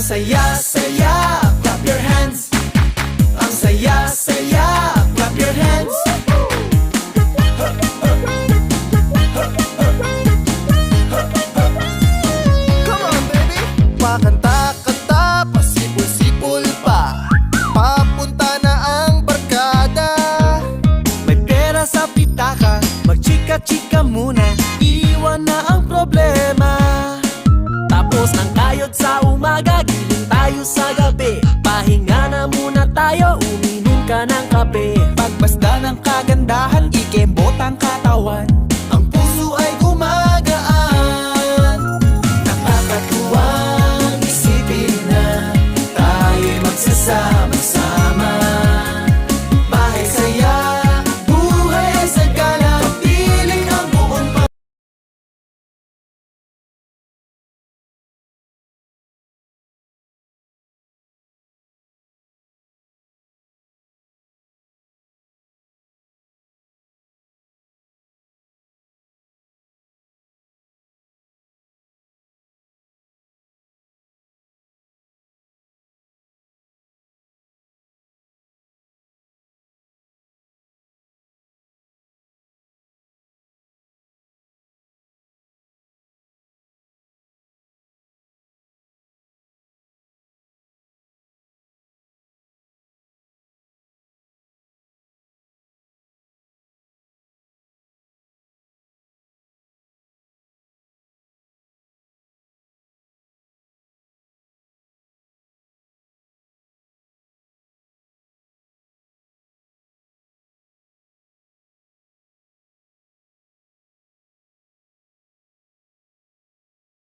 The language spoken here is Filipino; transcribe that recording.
saya-saya Clap your hands. Ang saya-saya Clap your hands. Come on, baby! Pakanta-kanta, pasipul-sipul pa. Papunta na ang barkada. May pera sa pitaka Magchika-chika muna. Iwan na ang problema Tapos ng kayod sa umaga Giling tayo sa gabi. Pahinga na muna tayo Uminom ka ng kape. Pagbasta ng kagandahan Ikembot ang katawan